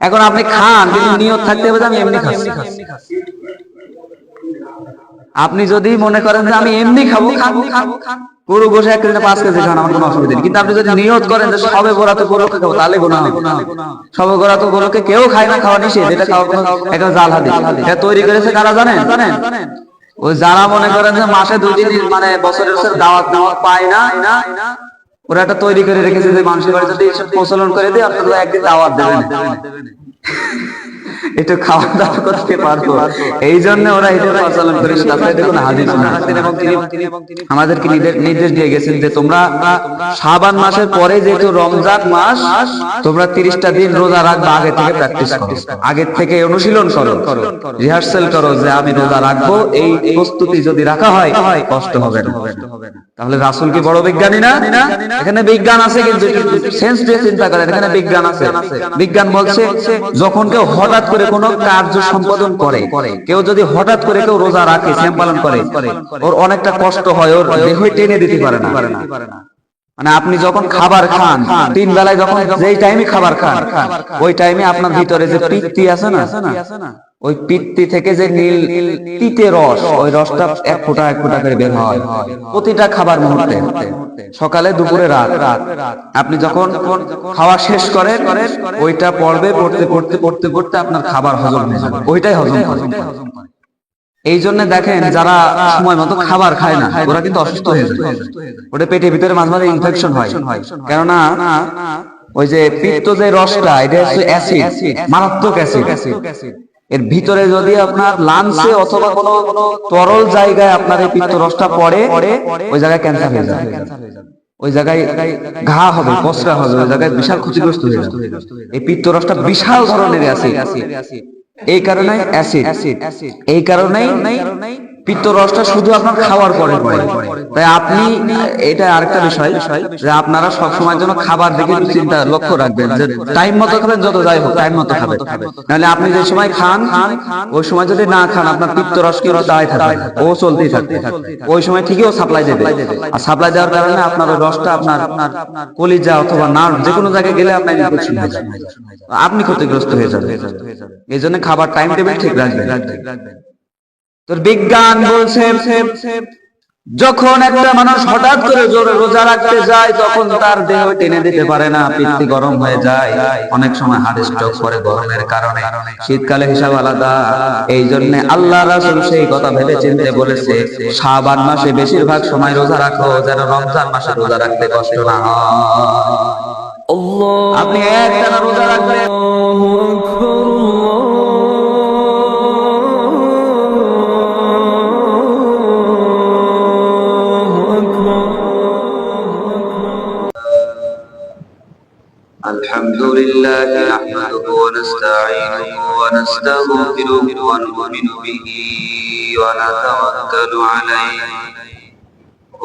এখন আপনি খান কিন্তু নিয়ত থাকতে হবে আমি এমনি খাচ্ছি। আপনি যদি মনে করেন যে আমি এমনি খাব খাব খাব গরু বসে এক কেজি পাঁচ কেজি খান আমার কোনো অসুবিধা নেই। কিন্তু আপনি যদি নিয়ত করেন যে সবে গোড়া তো গোলকে খাব তাহলে গোনা হবে। সবে গোড়া তো গোলকে কেউ খায় না খাওয়া নিষেধ। এটা খাওয়া কোনো একটা জাল হাদিস। এটা তৈরি করেছে কারা জানেন? জানেন ওই যারা মনে করেন যে মাসে দুই দিন মানে বছরের বছর দাওয়াত দাওয়াত পায় না ওরা একটা তৈরি করে রেখেছে যে মানুষের বাড়ি যদি এসব প্রচলন করে দেয় আপনারা একদিন দাওয়াত দেবেন। একটু খাওয়া দাওয়া করতে পারব। এই জন্য ওরা এটা প্রচলন করেছে তাছাড়া এটা কোনো হাদিস না আমাদেরকে নির্দেশ দিয়ে গেছেন যে তোমরা শাবান মাসের পরে যেহেতু রমজান মাস তোমরা তিরিশটা দিন রোজা রাখবা আগে থেকে প্র্যাকটিস করো। আগে থেকে অনুশীলন করো। রিহার্সাল করো যে আমি রোজা রাখব এই প্রস্তুতি যদি রাখা হয় কষ্ট হবে না। তাহলে রাসুল কি বড় বিজ্ঞানী না? এখানে বিজ্ঞান আছে কিন্তু সেন্স দিয়ে চিন্তা করেন। এখানে বিজ্ঞান আছে। বিজ্ঞান বলছে যখন কেউ হঠাৎ করে কোনো কার্য সম্পাদন করে। কেউ যদি হঠাৎ করে কেউ রোজা রাখে, শ্যাম পালন করে, ওর অনেকটা কষ্ট হয়, ওর দেহ টেনে দিতে পারে না। মানে আপনি যখন খাবার খান, তিন বেলায় যখন যেই টাইমে খাবার খান, ওই টাইমে আপনার ভিতরে যে তৃপ্তি আছে না ওই পিত্তি থেকে যে নীল তিতে রস, ওই রসটা এক ফোঁটা এক ফোঁটা করে বের হয় প্রতিটা খাবার মুহূর্তে। সকালে, দুপুরে, রাত। রাত আপনি যখন খাওয়া শেষ করেন, ওইটা পড়বে পড়তে পড়তে পড়তে পড়তে আপনার খাবার হজম হয়ে যাবে। ওইটাই হজম করে। এই জন্য দেখেন, যারা সময় মতো খাবার খায় না, ওরা কিন্তু অসুস্থ হয়ে যায়। ওটা পেটের ভিতরে মাঝে মাঝে ইনফেকশন হয়। কেননা, ওই যে পিত্ত যে রসটা, এটা হচ্ছে অ্যাসিড মারাত্মক অ্যাসিড এর ভিতরে যদি আপনার লাঞ্চে অথবা কোনো তরল জায়গায় আপনার এই পিত্ত রসটা পড়ে, ওই জায়গায় ক্যান্সার হয়ে যায় ওই জায়গায় ঘা হবে কসরা হবে, ওই জায়গায় বিশাল ক্ষতিগ্রস্ত হয়ে যাবে। এই পিত্ত রসটা বিশাল ধরনের অ্যাসিড এই কারণে অ্যাসিড এই কারণেই পিত্ত রসটা শুধু আপনার খাওয়ার পরে তাই আপনি, এটা আরেকটা বিষয়, যে আপনারা সব সময় জন্য খাবার দিকে চিন্তা লক্ষ্য রাখবেন, যে টাইম মতো খাবেন, যত যাই হোক, টাইম মতো খাবেন। নাহলে আপনি যে সময় খান, ওই সময় যদি না খান, আপনার পিত্ত রস কি দাঁড়ায় থাকবে, ও চলতেই থাকবে। ওই সময় ঠিকই ও সাপ্লাই দেবে। আর সাপ্লাই দেওয়ার কারণে আপনার রসটা আপনার কলিজা অথবা নার্ভ যে কোনো জায়গায় গেলে আপনার আপনি ক্ষতিগ্রস্ত হয়ে যাবেন। এই জন্য খাবার টাইম টেবিল ঠিক রাখবেন। তোর বিজ্ঞান বলছে যখন একটা মানুষ হঠাৎ করে জোরে রোজা রাখতে যায় তখন তার দেহ টেনে দিতে পারে না পিত্তি গরম হয়ে যায়। অনেক সময় হার্ট স্ট্রোক করে গরমের কারণে। শীতকালে হিসাব আলাদা। এই জন্য আল্লাহ রাসূল সেই কথা ভেবে চিন্তে বলেছে শাবান মাসে বেশিরভাগ সময় রোজা রাখো যেন রমজান মাসে রোজা রাখতে কষ্ট না হয়। আপনি একটানা রোজা রাখবেন। ونستغفره ونؤمن به ونتوكل عليه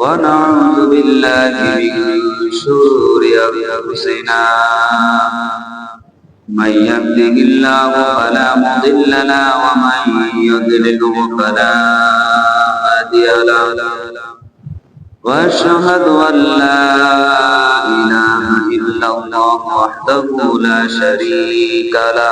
ونعوذ بالله من شرور أنفسنا من يهده الله فلا مضل له ومن يضلله فلا هادي له واشهد ان لا اله الا الله وحده لا شريك له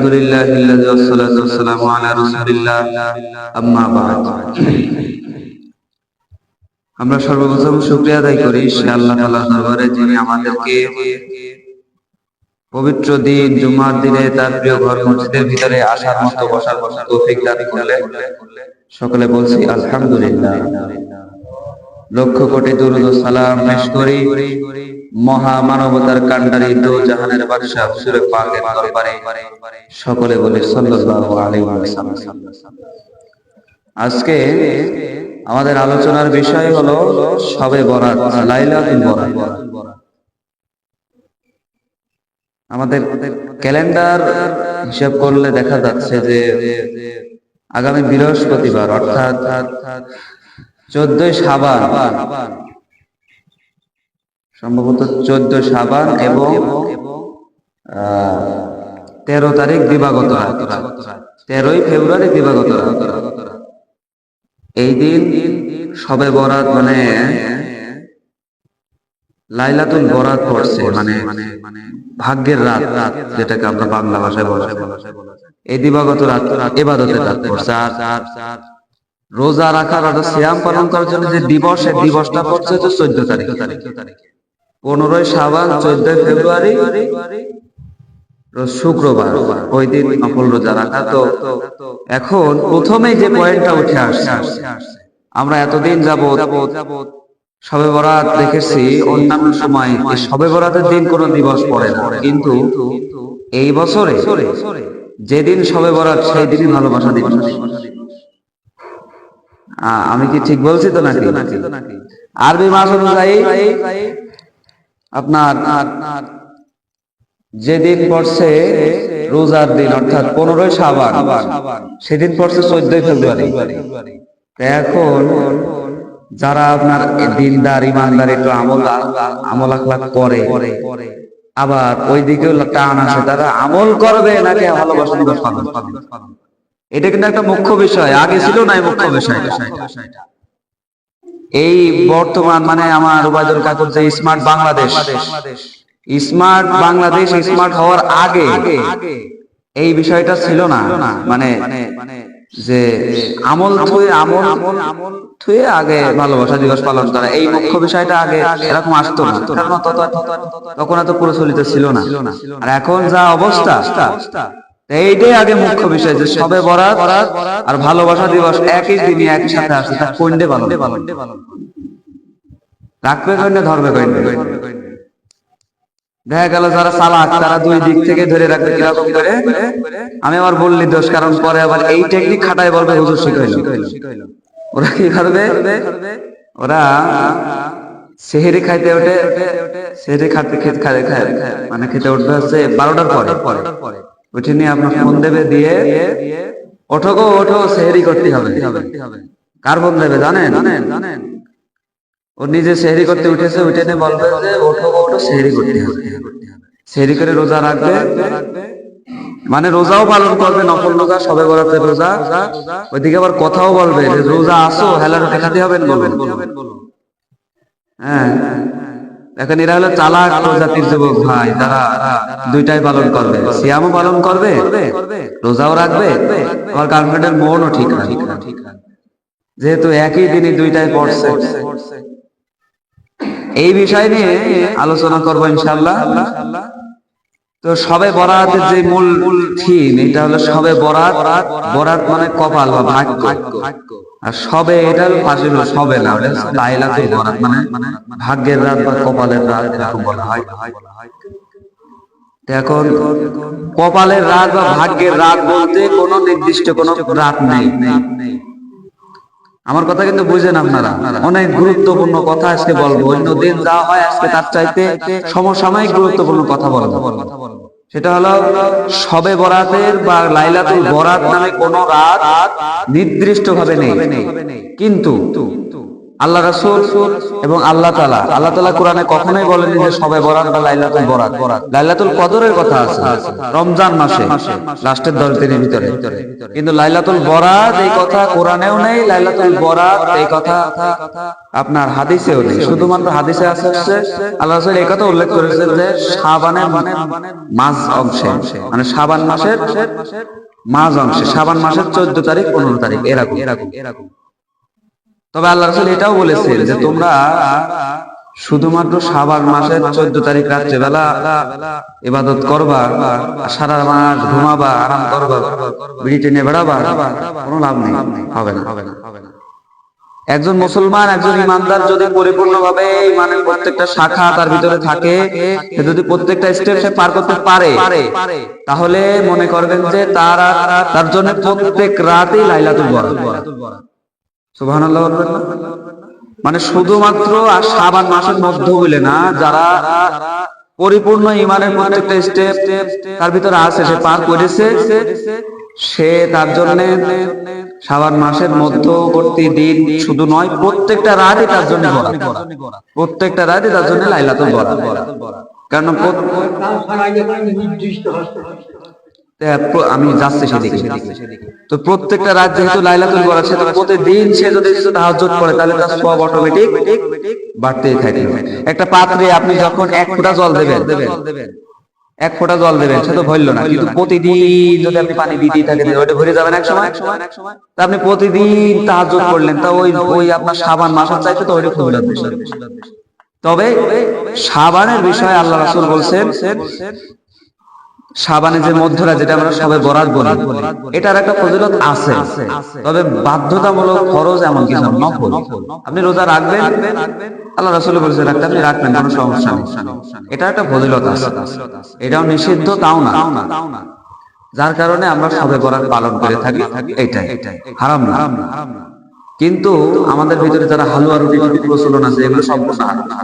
الحمد لله الذي والصلاة والسلام على رسول الله أما بعد আমরা সর্বপ্রথম শুকরিয়া আদায় করি সে আল্লাহ তাআলার দরবারে যিনি আমাদেরকে পবিত্র দিন জুমার দিনে তার প্রিয় ঘর মসজিদের ভিতরে আসার মতো বসার মতো তৌফিক দান করলে সকলে বলছি আলহামদুলিল্লাহ লক্ষ কোটি দুরুদ সালাম পেশ করি। মহা মানবতার কান্ডারি দো জাহানের বাদশা হুজুরে পাকের দরবারে। সকলে বলে সাল্লাল্লাহু আলাইহি ওয়াসাল্লাম। আজকে আমাদের আলোচনার বিষয় হলো সবে বরাত, লাইলাতুল বরাত। আমাদের ক্যালেন্ডার হিসাব করলে দেখা যাচ্ছে যে আগামী বৃহস্পতিবার, অর্থাৎ চোদ্দই সাবান সম্ভবত চোদ্দ সাবান এবং তেরো তারিখ দিবাগত তেরোই ফেব্রুয়ারি দিবাগত এই দিন সবে বরাত মানে লাইলাতুল বরাত পড়ছে মানে ভাগ্যের রাত রাত যেটাকে আমরা বাংলা ভাষায় বলা এই দিবাগত রাত এবাদতের রাত পড়ছে। আর রোজা রাখার অর্থাৎ সিয়াম পালন করার জন্য যে দিবস, এই দিবসটা পড়ছে তো চোদ্দ তারিখ। পনেরোই সাবান চোদ্দই ফেব্রুয়ারি, শুক্রবার, ওই দিন নফল রোজা রাখা। তো এখন প্রথমেই যে পয়েন্টটা উঠে আসছে, আমরা এতদিন যাব সবে বরাত দেখেছি, অন্যান্য সময় সবে বরাতের দিন কোনো দিবস পড়ে না। কিন্তু এই বছরে যেদিন সবে বরাত, সেই দিনই ভালোবাসা দিবস। আমি কি ঠিক বলছি তো নাকি আরবি মাস অনুযায়ী আপনার যেদিন পড়ছে রোজার দিন, অর্থাৎ পনেরোই সাবান সেদিন পড়ছে চোদ্দই ফেব্রুয়ারি এখন যারা আপনার দিনদার, ইমানদার, একটু আমল আমল আখলাক করে, আবার ওই দিকেও টান আসে, তারা আমল করবে নাকি ভালোবাসা দিবস করবে? এটা কিন্তু একটা মুখ্য বিষয় আগে ছিল না মুখ্য বিষয় এই বর্তমান মানে আমার উবায়দুল কাকুর যে smart Bangladesh smart Bangladesh smart হওয়ার আগে এই বিষয়টা ছিল না মানে যে আমল থুয়ে আমল আমল আমল থুয়ে আগে ভালোবাসা দিবস পালন করা এই মুখ্য বিষয়টা আগে এরকম আসতো না তখন এত প্রচলিত ছিল না আর এখন যা অবস্থা এইটাই আগে মুখ্য বিষয় যে সবে বরাত আর ভালোবাসা দিবস একই দিনই একই সাথে আসছে তা কোনডে পালন রাখবে কইনে ধরবে কইনে দেখা গেল যারা চালাক, তারা দুই দিক থেকে ধরে রাখবে কীরকম করে? আমি আবার বললি দোষ, কারণ পরে আবার এই টেকনিক খাটায় বলবে হুজুর শিখাইলো ওরা কি করবে ওরা সেহেরি খাইতে ওঠে, সেহেরি খাতে খেতে খায়। মানে খেতে উঠবে হচ্ছে বারোটার পরে। উঠে নিয়ে আপনার ফোন দেবে দিয়ে ওঠো গো ওঠো সেহেরি করতে হবে। কার ফোন দেবে জানেন? জানেন জানেন ও নিজে সেহরি করতে উঠেছে উঠে নিয়ে বলবে যে ওঠো গো, ওঠো সেহরি করতে হবে। সেহরি করে রোজা রাখবে। মানে রোজাও পালন করবে নফল রোজা সবে বরাতের রোজা। ওইদিকে আবার কথাও বলবে রোজা আসো হেলার খেলাতে হবেন বলবেন হ্যাঁ। এখন এরা হলো চালাক প্রজাতির যুবক ভাই তারা দুইটাই পালন করবে। সিয়ামও পালন করবে, রোজাও রাখবে আমার গার্লফ্রেন্ডের মনও ঠিক রাখবে। যেহেতু একই দিনে দুইটাই পড়ছে। এই বিষয় নিয়ে আলোচনা করব ইনশাল্লাহ তো সবে বরাতের যে মূল থিম, এটা হলো সবে বরাত। বরাত মানে কপাল বা ভাগ্য। আর সবে এটা হলো পাশে হলো সবে না লাইলাতুল বরাত মানে ভাগ্যের রাত বা কপালের রাত, এরকম বলা হয়। এখন কপালের রাত বা ভাগ্যের রাত বলতে কোনো নির্দিষ্ট কোনো রাত নেই। আমার কথা কিন্তু বুঝেন আপনারা। অনেক গুরুত্বপূর্ণ কথা আজকে বলব। অন্য দিন যা হয় আজকে তার চাইতে সমসাময়িক গুরুত্বপূর্ণ কথা বলব। সেটা হলো সবে বরাতের বা লাইলাতুল বরাত নামে কোন রাত নির্দিষ্ট ভাবে নেই। কিন্তু আল্লাহ রাসূল এবং আল্লাহ তাআলা। আল্লাহ তাআলা কোরআনে কখনোই বলেনি যে সবে বরাত বা লাইলাতুল বরাত। লাইলাতুল কদরের কথা আছে। রমজান মাসে, লাস্টের দশ দিনের ভিতরে। কিন্তু লাইলাতুল বরাত এই কথা কোরআনেও নেই, লাইলাতুল বরাত এই কথা আপনার হাদিসেও নেই। শুধুমাত্র হাদিসে আছে হচ্ছে, আল্লাহ রাসূল এই কথা উল্লেখ করেছেন যে শাবানের মানে মাঝ অংশে মানে শাবান মাসের মাঝ অংশে, শাবান মাসের চোদ্দ তারিখ, পনেরো তারিখ এরকম এরকম এরকম। তবে আল্লাহ রাসূল এটাও বলেছেন যে তোমরা শুধুমাত্র সাবান মাসের চোদ্দ তারিখ রাত্রে বেলা ইবাদত করবা সারা মাস ঘুমাবা, আরাম করবা, বিড়ি টেনে বেড়াবা, কোনো লাভ নেই, হবে না একজন মুসলমান, একজন ইমানদার যদি পরিপূর্ণভাবে মানে প্রত্যেকটা শাখা তার ভিতরে থাকে যদি প্রত্যেকটা স্টেপ সে পার করতে পারে, তাহলে মনে করবেন যে তার তার জন্য প্রত্যেক রাতেই লাইলাতুল বরাত বলবেন মানে শুধুমাত্র আর সাবান মাসের মধ্যে বলে না, যারা পরিপূর্ণ ইমানের প্রত্যেকটা স্টেপ তার ভিতরে আছে, সে পার করেছে, সে তার জন্য সাবান মাসের মধ্যবর্তী দিন শুধু নয়, প্রত্যেকটা রাতই তার জন্য। প্রত্যেকটা রাতই তার জন্য লাইলাতুল বরাত। কারণ আমি যাচ্ছি সেদিকে। তো প্রত্যেকটা রাত যেহেতু লাইলাতুল বরাত সে তো প্রতিদিন সে যদি তাহাজ্জুদ পড়ে তাহলে তার সব অটোমেটিক বাড়তেই থাকে। একটা পাত্রে আপনি যখন এক ফোঁটা জল দেবেন এক ফোঁটা জল দেবেন সে তো ভরল না। কিন্তু প্রতিদিন যদি আপনি পানি দিতেই থাকেন ওটা ভরে যাবেন এক সময়। তা আপনি প্রতিদিন তাহাজ্জুদ করলেন তা ওই ওই আপনার সাবান মাসের চাইতে তো ওইটা বেশি তবে সাবানের বিষয়ে আল্লাহ রাসূল বলছেন সাবানে যে মধ্যরা যেটা আমরা সবে বরাত বলি এটার একটা ফজিলত আছে। তবে বাধ্যতামূলক খরচ এমন কিছু না, নফল। আপনি রোজা রাখবেন আল্লাহ রাসূল বলেছে রাখতে আপনি রাখবেন কোনো সমস্যা নেই। এটা একটা ফজিলত আছে। এটাও নিষিদ্ধ তাও না। যার কারণে আমরা সবে বরাত পালন করে থাকি এইটাই হারাম না। কিন্তু আমাদের ভিতরে যারা হালুয়া রুটি টুটি প্রচলন আছে, এগুলো সম্পূর্ণ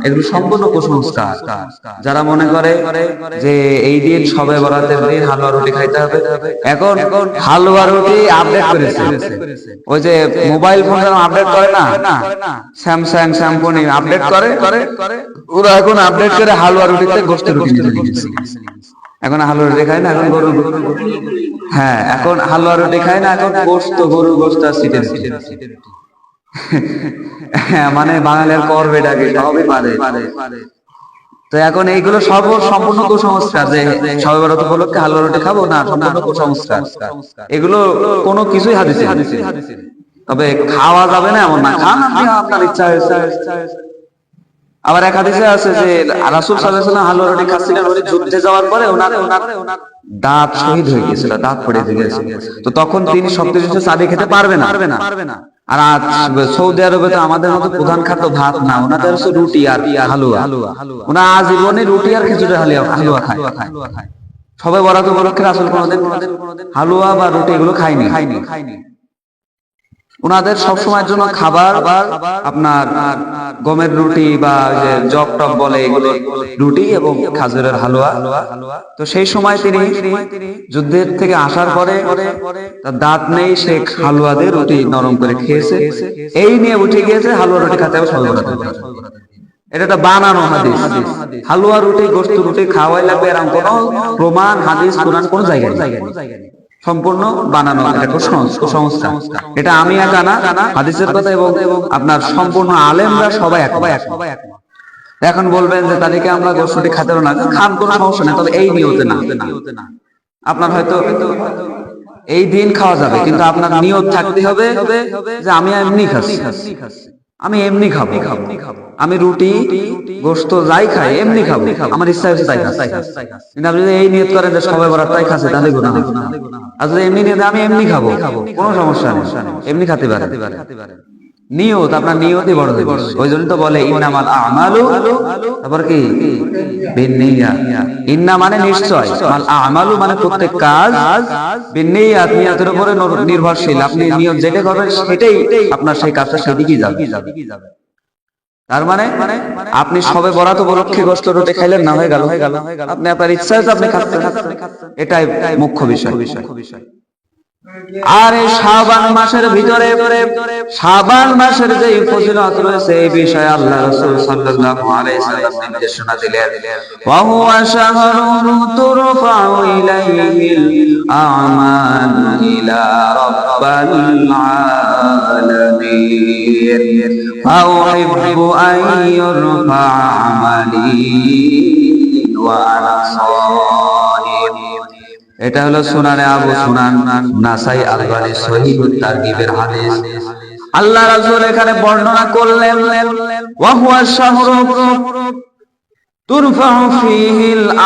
এগুলো সম্পূর্ণ কুসংস্কার। যারা মনে করে যে এই দিন সবে বরাতের দিন হালুয়া রুটি খাইতে হবে, এখন হালুয়া রুটি আপডেট করেছে। ওই যে মোবাইল ফোন আপডেট করে না, স্যামসাং স্যামসং আপডেট করে, ওরা এখন আপডেট করে হালুয়া রুটিতে গোস্ত রুটি। এখন হালুয়া রুটি খায় না, এখন গরু হ্যাঁ এখন হালুয়া রুটি খায় না, এখন গোস্ত গরু গোস্ত আর সিটের হ্যাঁ মানে বাঙালির করবে ডাকে সবই পারে তো এখন এইগুলো সব সম্পূর্ণ কুসংস্কার, যে সবে বরাত উপলক্ষে হালুয়া রুটি খাব, না, সম্পূর্ণ কুসংস্কার। এগুলো কোনো কিছুই হাদিসে। তবে খাওয়া যাবে না এমন না, খান আপনার ইচ্ছা হয়েছে। আবার এক হাদিসে আছে যে, রাসূল সাল্লাল্লাহু আলাইহি ওয়াসাল্লাম হালুয়া রুটি খাচ্ছিলেন, উনি যুদ্ধে যাওয়ার পরে ওনার ওনার দাঁত শহীদ হয়ে গিয়েছিল দাঁত পড়ে গিয়েছিল তো তখন তিনি সবকিছু চাবি খেতে পারবে না পারবে না। আর সৌদি আরবে তো আমাদের মতো প্রধান খাদ্য ভাত না, ওনাদের হচ্ছে রুটি আর হালুয়া। ওনা আজীবনে রুটি আর খিচুড়ি হালুয়া হালুয়া খায়। সবাই বরাত উপলক্ষে আসল কোনোদিন হালুয়া বা রুটি এগুলো খায়নি খায়নি। ওনাদের সব সময়ের জন্য খাবার, আপনার গমের রুটি বা যে জব টপ বলে এগুলো রুটি এবং খাজুরের হালুয়া। তো সেই সময় তিনি যুদ্ধের থেকে আসার পরে তার দাঁত নেই, সে হালুয়া দিয়ে রুটি নরম করে খেয়েছে। এই নিয়ে উঠে গিয়েছে, হালুয়া রুটি খেতে এটা একটা বানানো হাদিস। হালুয়া রুটি, গোস্ত রুটি খাওয়াই লাগবে এরকম কোনো প্রমাণ, হাদিস, কোরআন কোনো জায়গায় নেই। সম্পূর্ণ বানানো কুসংস- এটা আমি একা না, হাদিসের কথা এবং আপনার সম্পূর্ণ আলেমরা সবাই এক এখন বলবেন যে তাদেরকে আমরা গোস্তুটি খেতে না? খান, কোনো সমস্যা নেই, তবে এই নিয়তে না। আপনার হয়তো এই দিন খাওয়া যাবে, কিন্তু আপনার নিয়ত থাকতে হবে যে, আমি এমনি খাচ্ছি। আমি এমনি খাব খাব। আমি রুটি, গোস্ত যাই খাই, এমনি খাব। আমার ইচ্ছা হচ্ছে তাই খাচ্ছি কিন্তু আপনি যদি এই নিয়ত করেন যে সবাই বরাত তাই খাচ্ছে, তাহলে গুণা হবে। আর যদি এমনি নিয়ত আমি এমনি খাব। কোনো সমস্যা নেই। এমনি খেতে পারে নিয়ত, আপনার নিয়তই বড় জিনিস ওই জন্য তো বলে, ইন্নামাল আমালু তারপর কি? বিন্নিয়া ইন্না মানে নিশ্চয়। মাল আমালু মানে প্রত্যেক কাজ বিন্নিয়াত। নিয়তের উপরে নির্ভরশীল। আপনি নিয়ত যেটা করবেন, সেটাই আপনার সেই কাজটা সেদিকেই যাবে। তার মানে আপনি সবে বরাত উপলক্ষে গোস্ত রোটে খাইলেন না, হয়ে গেল। হয়ে গেল আপনি আপনার ইচ্ছা আপনি খাচ্ছেন। এটাই মুখ্য বিষয় বিষয়। আর এই শাবান মাসের ভিতরে, শাবান মাসের যে ফজিলত রয়েছে, এই বিষয়ে আল্লাহ রাসূল সাল্লাল্লাহু আলাইহি সাল্লাম নির্দেশনা দিলেন। ওয়া হুয়া শাহরুন তুরফাউ ইলাইহিল আমাল ইলা রাব্বাল আলামিন। ফাউহিব্বু আন ইউরফা আমালি ওয়া আনা এটা হলো সুনানে আবু সুনান, নাসাই আলবানি সহিহ তারগিবের হাদিস। আল্লাহ রাজুর এখানে বর্ণনা করলেন ওয়া হুয়া শাহরু তুরফাউ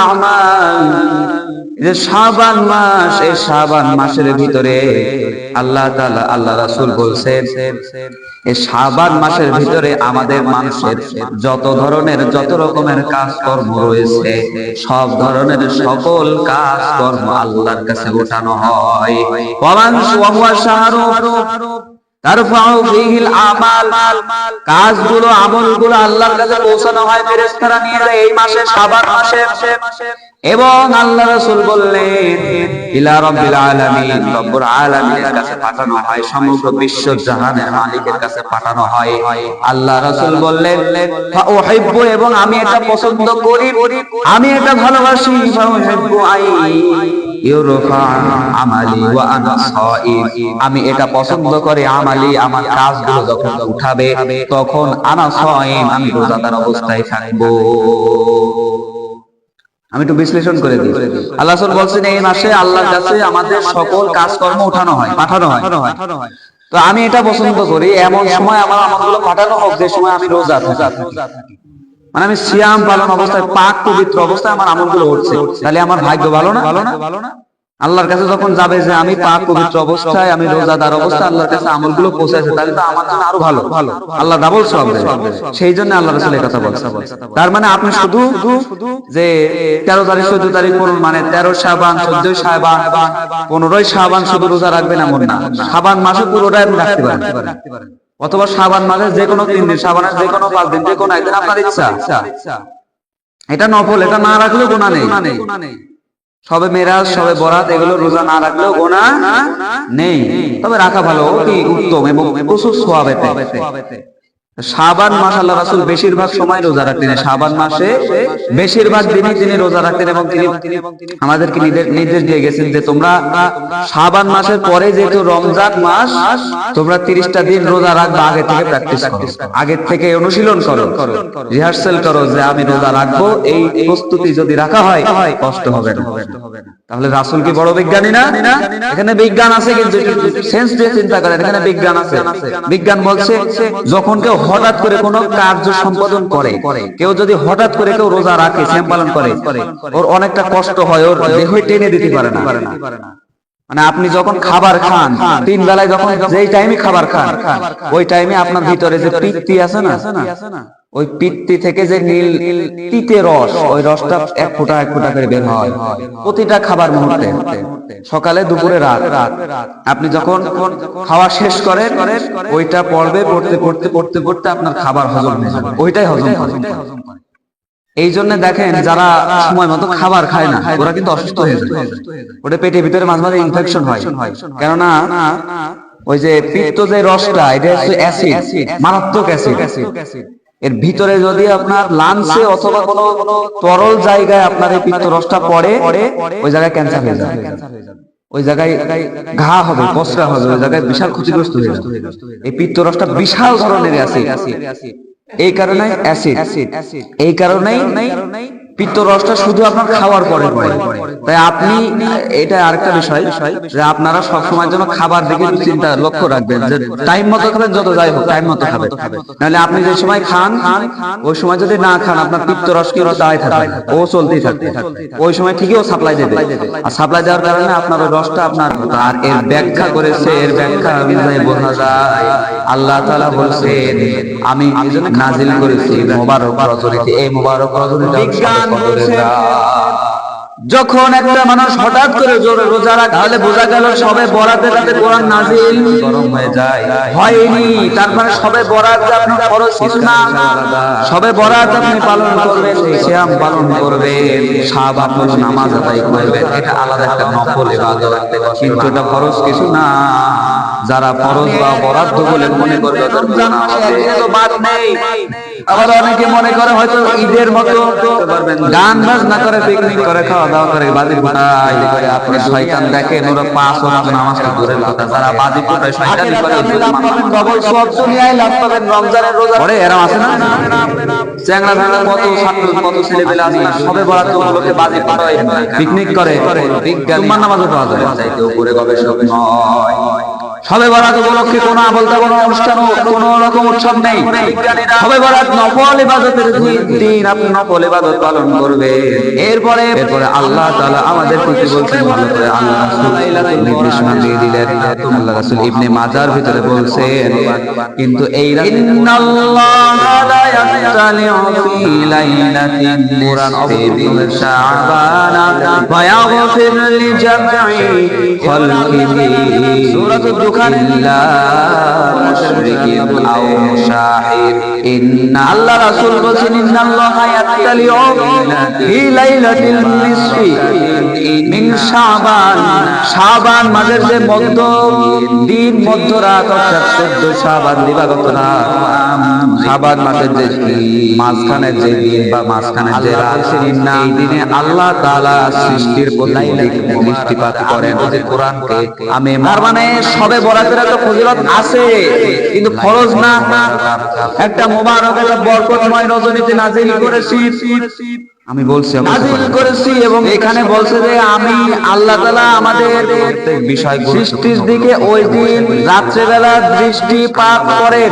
আমাল। যে শাবান মাস, এই শাবান মাসের ভিতরে আল্লাহ তাআলা, আল্লাহ রাসূল বলছেন, এই শাবান মাসের ভিতরে আমাদের মানুষের যত ধরনের, যত রকমের কাজকর্ম রয়েছে, সব ধরনের সকল কাজকর্ম আল্লাহর কাছে ওঠানো হয়। ওয়ামান ওয়া শাহরু কাজগুলো, আমলগুলো আল্লাহর কাছে পৌঁছানো হয়, ফেরেশতারা নিয়ে যায় এই মাসে শাবান মাসে। এবং আল্লাহ রাসূল বললেন সমগ্র বিশ্ব জাহানের মালিকের কাছে পাঠানো হয়। আল্লাহ রাসূল বললেন এবং আমি এটা পছন্দ করি, আমি এটা ভালোবাসি। আমি এটা পছন্দ করি, আমালি আমার কাজগুলো যখন উঠাবে, তখন আনা সাইম আমি রোজাদার অবস্থায় থাকব। আমি একটু বিশ্লেষণ করে দিই। আল্লাহ বলছেন, এই মাসে আল্লাহর কাছে আমাদের সকল কাজকর্ম উঠানো হয়, পাঠানো হয়। তো আমি এটা পছন্দ করি, এমন সময় আমার আমলগুলো পাঠানো হোক, যে সময় আমি রোজা থাকি। মানে আমি সিয়াম পালন অবস্থায়, পাক পবিত্র অবস্থায় আমার আমলগুলো উঠছে। তাহলে আমার ভাগ্য ভালো না ভালো না ভালো না? আল্লাহর কাছে যখন যাবে যে আমি পাক পবিত্র অবস্থায়, আমি রোজাদার অবস্থায় আল্লাহর কাছে আমলগুলো পৌঁছাছে তাহলে তো আমার জন্য আরও ভালো। ভালো আল্লাহ ডাবল সব সেই জন্য আল্লাহ রাসূল এই কথা বলছে। তার মানে আপনি শুধু যে তেরো তারিখ, চোদ্দ তারিখ পড়ুন মানে তেরো সাবান চোদ্দই সাবান পনেরোই সাবান শুধু রোজা রাখবেন এমন না। সাবান মাসে পুরোটাই আপনি রাখতে পারেন। অথবা সাবান মাসে যে কোনো তিন দিন সাবানের যে কোনো পাঁচ দিন, যে কোনো একদিন আপনার ইচ্ছা। এটা নফল, এটা না রাখলেও গোনা নেই। সবে মেরাজ সবে বরাত এগুলো রোজা না রাখলেও গোনা নেই। তবে রাখা ভালো কি উত্তম এবং প্রচুর সোয়াব শাবান মাস আল্লাহ রাসূল বেশিরভাগ সময় রোজা রাখতেন। শাবান মাসে বেশিরভাগ দিনই তিনি রোজা রাখতেন এবং তিনি আমাদেরকে নির্দেশ দিয়ে গেছেন যে তোমরা শাবান মাসের পরে যেহেতু রমজান মাস, তোমরা তিরিশটা দিন রোজা রাখবা, আগে থেকে প্র্যাকটিস করো। আগে থেকে অনুশীলন করো রিহার্সেল করো যে আমি রোজা রাখব, এই প্রস্তুতি যদি রাখা হয়, কষ্ট হবে না। তাহলে রাসূল কি বড় বিজ্ঞানী না? এখানে বিজ্ঞান আছে কিন্তু সেন্স দিয়ে চিন্তা করেন, এখানে বিজ্ঞান আছে। বিজ্ঞান বলছে যখন কেউ হঠাৎ করে কোনো কার্য সম্পাদন করে, কেউ যদি হঠাৎ করে কেউ রোজা রাখে, শ্যাম পালন করে, ওর অনেকটা কষ্ট হয়, ওর দেহই টেনে দিতে পারে না। মানে আপনি যখন খাবার খান, তিন বেলায় যখন যেই টাইমে খাবার খান, ওই টাইমে আপনার ভিতরে যে পিত্তি আছে না ওই পিত্তি থেকে যে নীল তিতে রস, ওই রসটা এক ফোঁটা এক ফোঁটা করে বের হয় প্রতিটা খাবার মুহূর্তে। সকালে, দুপুরে, রাত। রাত আপনি যখন খাওয়া শেষ করেন, ওইটা পড়বে পড়তে পড়তে পড়তে পড়তে আপনার খাবার হজম হয়ে যাবে। ওইটাই হজম করে। এই জন্য দেখেন, যারা সময় মতো খাবার খায় না, ওরা কিন্তু অসুস্থ হয়ে যায়। ওটা পেটের ভিতরে মাঝে মাঝে ইনফেকশন হয়। কেননা, ওই যে পিত্ত যে রসটা, এটা হচ্ছে অ্যাসিড মারাত্মক অ্যাসিড এর ভিতরে যদি আপনার লাঞ্চে অথবা কোনো তরল জায়গায় আপনার এই পিত্তরসটা পড়ে, ওই জায়গায় ক্যান্সার হয়ে যাবে। ওই জায়গায় ঘা হবে পসরা হবে, ওই জায়গায় বিশাল ক্ষতিগ্রস্ত হয়ে যাবে। এই পিত্তরসটা বিশাল ধরনের অ্যাসিড এই কারণে অ্যাসিড এই কারণেই শুধু আপনার খাওয়ার পরে তাই আপনি, এটা আরেকটা বিষয়, যে আপনারা সব সময় খাবার দিকে চিন্তা লক্ষ্য রাখবেন, যে টাইম মতো খাবেন, যত যাই হোক টাইম মতো খাবেন। নাহলে আপনি যে সময় খান, ওই সময় যদি না খান, আপনার পিত্ত রস কি ও চলতেই থাকবে ওই সময় ঠিকই ও সাপ্লাই দেবে। আর সাপ্লাই দেওয়ার কারণে আপনার রসটা আপনার আর এর ব্যাখ্যা করেছে, এর ব্যাখ্যা অনুযায়ী বোঝা যায়। আল্লাহ তাআলা বলছেন আমি নাজিল করেছি মোবারক রজনীতে। এই মোবারক রজনীতে বিজ্ঞান যখন একটা মানুষ হঠাৎ করে জোরে রোজা রাখে তাহলে বোঝা গেল সবে বরাতে রাতে কোরআন নাজিল গরম হয়ে যায়। হয়নি। তার মানে সবে বরাত যে আপনার খরচ কিছু না সবে বরাত আপনি পালন করবেন শ্যাম পালন করবেন শাবান হলো নামাজ আদায় করবেন। এটা আলাদা একটা নফল ইবাদত। কিন্তু এটা খরচ কিছু না। যারা ফরজ বা বরাদ্দ বলে মনে তো বাদ নেই আবার অনেকে মনে করে হয়তো ঈদের মতো গান বাজনা করে পিকনিক করে খাওয়া দাওয়া করে বাজি ফুটাই আপনি শয়তান দেখেন ওরা পাঁচ ওয়াক্ত নামাজ দূরের কথা যারা বাজি ফুটায় শয়তানি করে ডবল সওয়াব দুনিয়ায় লাভ পাবেন রমজানের রোজা পরে আছে না চ্যাংড়া ভেঙা কত ছাত্র কত ছেলে পেলে আছে সবে বাজি ফুটায় পিকনিক করে বিজ্ঞান নামাজও পাওয়া যায় চাইতে উপরে গবেষক নয় সবে বরাত উপলক্ষে বলতে কোনো অনুষ্ঠান রকম উৎসব নেই। সবে বরাত নকল ইবাদতের দিন আপনি নকল ইবাদত পালন করবে এরপরে এরপরে আল্লাহ তাআলা আমাদের প্রতি বলছেন, ভালো করে আল্লাহ নির্দেশনা দিয়ে দিলেন। আল্লাহ রাসূল ইবনে মাজার ভিতরে বলছেন, কিন্তু এই ইন্নাল্লাহা শাবান শাবান মাসের যে মধ্য দিন মধ্য রাত অর্থাৎ 14 শাবান দিবাগত রাত মাসের যে মাঝখানের যে দিন বা মাঝখানের যে রাত এই দিনে আল্লাহ তাআলা সৃষ্টির প্রতি দৃষ্টিপাত করেন। যে কোরআনকে আমি তার মানে সবে বরাতের একটা ফজিলত আছে কিন্তু ফরজ না। একটা মোবারক একটা বরকতময় রজনীতে নাজিল করেছি। আমি বলছি নাজিল করেছি এবং এখানে বলছে যে আমি আল্লাহ তাআলা আমাদের প্রত্যেক বিষয় সৃষ্টির দিকে ওই দিন রাত্রেবেলা দৃষ্টিপাত করেন।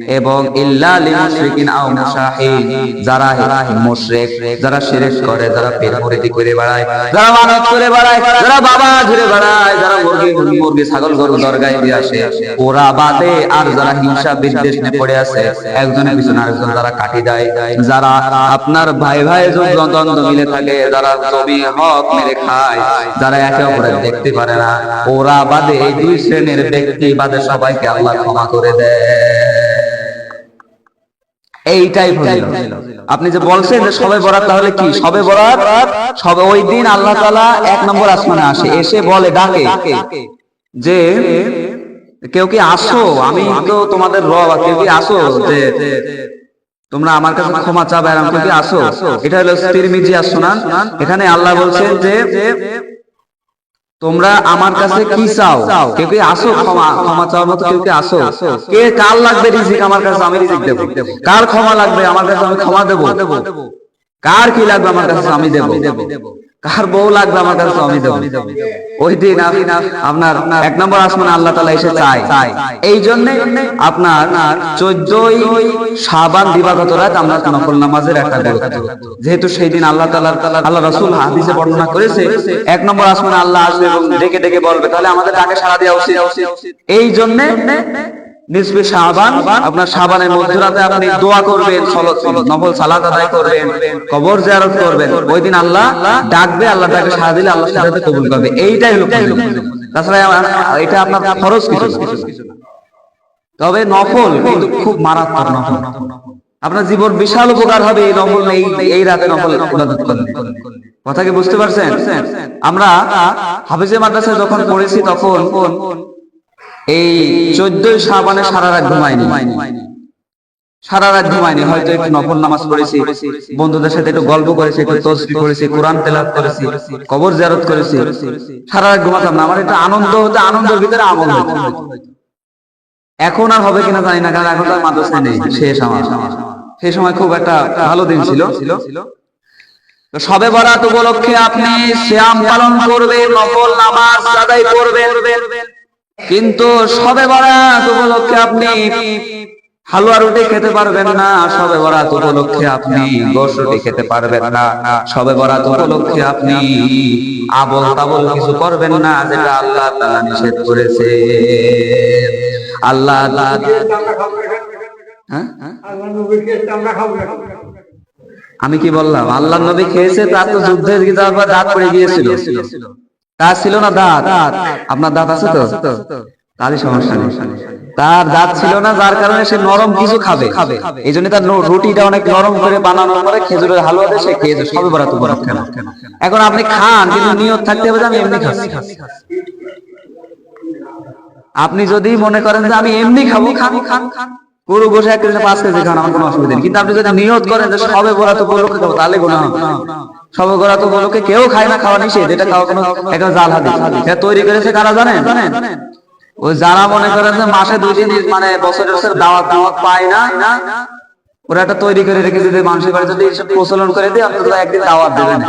এবং ইল্লা লিল মুশরিকিন আও মুশাহিন যারা মুশরিক যারা শিরক করে যারা পীর মুরিদি করে বেড়ায় যারা মানত করে বেড়ায় যারা বাবা ধরে বেড়ায় যারা মুরগি মুরগি ছাগল গরু দরগায় দিয়ে আসে। ওরা বাদে আর যারা হিংসা বিদ্বেষ নিয়ে পড়ে আছে। একজনের পিছনে আরেকজন যারা কাটি দেয়। যারা আপনার ভাই ভাই দ্বন্দ্ব মিলে থাকে যারা জমি হক মেরে খায় যারা একে অপরের দেখতে পারে না। ওরা বাদে এই দুই শ্রেণির ব্যক্তি বাদে সবাইকে আল্লাহ ক্ষমা করে দেয় এইটাই আপনি যে বলছেন যে সবে বরাত তাহলে কি? সবে বরাত? সবে ওই দিন আল্লাহ তাআলা এক নম্বর আসমানে আসে এসে বলে ডাকে। যে কেউ কি আসো? আমি তো তোমাদের রব কেউ কি আসো? যে তোমরা আমার কাছে ক্ষমা চাবে আর কেউ কি আসো? এটা হলো তিরমিজি আর সুনান এখানে আল্লাহ বলছেন যে তোমরা আমার কাছে কি চাও? কেউ কি আসো? ক্ষমা ক্ষমা চাওয়ার মতো কেউ কি আসো? কে কার লাগবে রিজিক? আমার কাছে আমি রিজিক দেবো। কার ক্ষমা লাগবে? আমার কাছে আমি ক্ষমা দেবো। কার কি লাগবে? আমার কাছে আমি দেবো। কার বউ লাগবে আমার কাছে আমি দেবো। ওই দিন আপনি আপনার এক নম্বর আসমান আল্লাহ তালা এসে চায়। এই জন্য আপনার চোদ্দই সাবান দিবাগত রাত আমরা নফল নামাজের একটা গুরুত্ব যেহেতু সেই দিন আল্লাহ তালা আল্লাহ রসুল হাদিসে বর্ণনা করেছে, এক নম্বর আসমানে আল্লাহ আসবে এবং ডেকে ডেকে বলবে, তাহলে আমাদের ডাকে সারা দেওয়া উচিত। এই জন্য নিসবে শাবান, আপনার শাবানের আপনি দোয়া করবেন নফল সালাত আদায় করবেন, কবর জিয়ারত করবেন। ওই দিন আল্লাহ ডাকবে, আল্লাহ ডাকে সাড়া দিলে আল্লাহ কবুল করবে। এইটাই হলো তাছাড়া এটা আপনার ফরজ কিছু তবে নফল কিন্তু খুব মারাত্মক নফল। আপনার জীবন বিশাল উপকার হবে এই নফল এই এই রাতে নফল কথা কি বুঝতে পারছেন? আমরা হাফিজে মাদ্রাসায় যখন পড়েছি তখন এই চোদ্দই সাবানে সারা রাত ঘুমাইনি সারা রাত ঘুমাইনি হয়তো একটু নফল নামাজ পড়েছি, বন্ধুদের সাথে একটু গল্প করেছি, একটু তসবি করেছি, কোরআন তেলাত করেছি, কবর জিয়ারত করেছি। সারা রাত ঘুমাতাম না, আমার একটু আনন্দ হতে, আনন্দের ভিতরে আমল হতো। এখন আর হবে কিনা জানি না, কারণ এখন তো আর মাদ্রাসা নেই শেষ আমার সেই সময় খুব একটা ভালো দিন ছিল। সবে বরাত উপলক্ষে আপনি শ্যাম পালন করবেন নকল নামাজ আদায় করবেন। কিন্তু সবে বরাত উপলক্ষে আপনি হালুয়া রুটি খেতে পারবেন না, সবে বরাত উপলক্ষে আপনি গোশ রুটি খেতে পারবেন না, সবে বরাত উপলক্ষে আপনি আবল তাবল কিছু করবেন না যেটা আল্লাহ তাআলা নিষেধ করেছে। আল্লাহ হ্যাঁ হ্যাঁ? আমি কি বললাম? আল্লাহ নবী খেয়েছে, তার তো যুদ্ধে দাঁত পড়ে গিয়েছিল। তার ছিল না দাঁত? আপনার দাঁত আছে তো? তারই সমস্যা নেই। তার দাঁত ছিল না, যার কারণে সে নরম কিছু খাবে। এই জন্য তার রুটিটা অনেক নরম করে বানানোর পরে খেজুরের হালুয়া দিয়ে সে খেয়েছে সবে বরাত উপলক্ষে না এখন আপনি খান, কিন্তু নিয়ত থাকতে হবে আমি এমনি খাচ্ছি। আপনি যদি মনে করেন যে আমি এমনি খাব খান খান খান। গরু বসে এক কেজি পাঁচ কেজি আমার কোনো অসুবিধা নেই। কিন্তু আপনি যদি নিয়ত করেন যে সবে উপলক্ষে খাব তাহলে হবে। সবে উপলক্ষে কেউ খায় না, খাওয়া এটা খাওয়া কোনো একটা জাল এটা তৈরি করেছে কারা জানেন? ওই যারা মনে করেন যে মাসে দুই দিন মানে বছর দাওয়াত দাওয়াত পায় না, ওরা একটা তৈরি করে রেখে যদি মানুষের বাড়ি যদি প্রচলন করে দিয়ে, আপনি তো একদিন দাওয়াত দেবেন।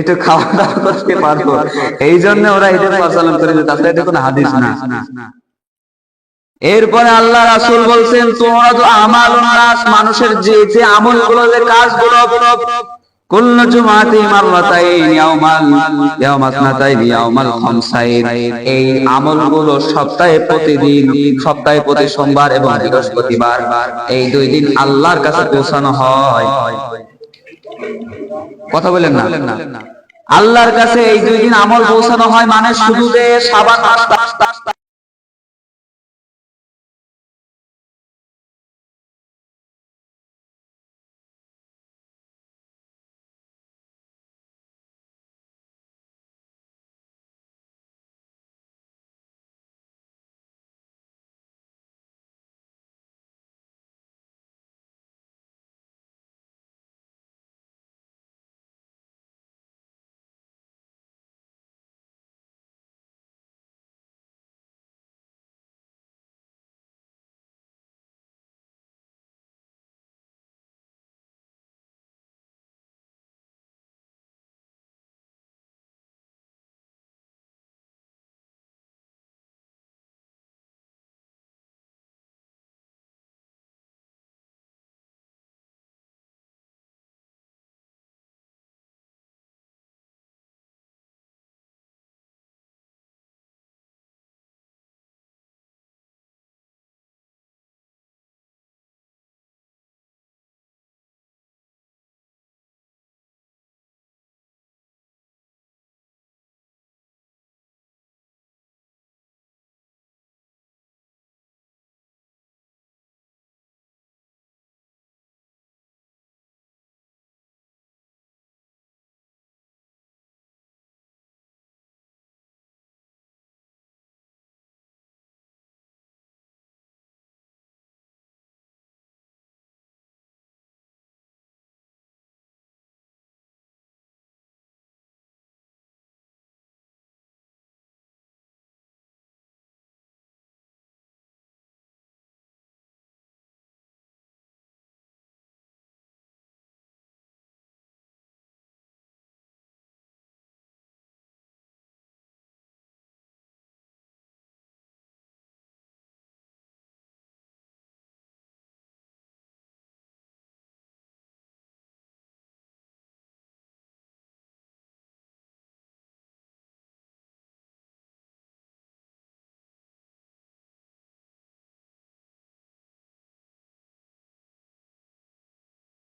একটু খাওয়া দাওয়া করতে পারব। এই জন্য ওরা এটা প্রচলন করে তাছাড়া এটা কোনো হাদিস না। এরপরে আল্লাহ রাসূল বলছেন, তোমরা তো আমাল নাস মানুষের যে যে যে ইয়াউমাসনাতাইন ইয়াউমাল খামসাইন এই আমলগুলো সপ্তাহে সোমবার এবং এই দুই দিন আল্লাহর কাছে পৌঁছানো হয়। কথা বলেন না? আল্লাহর কাছে এই দুই দিন আমল পৌঁছানো হয় মানে শুধু যে সাবান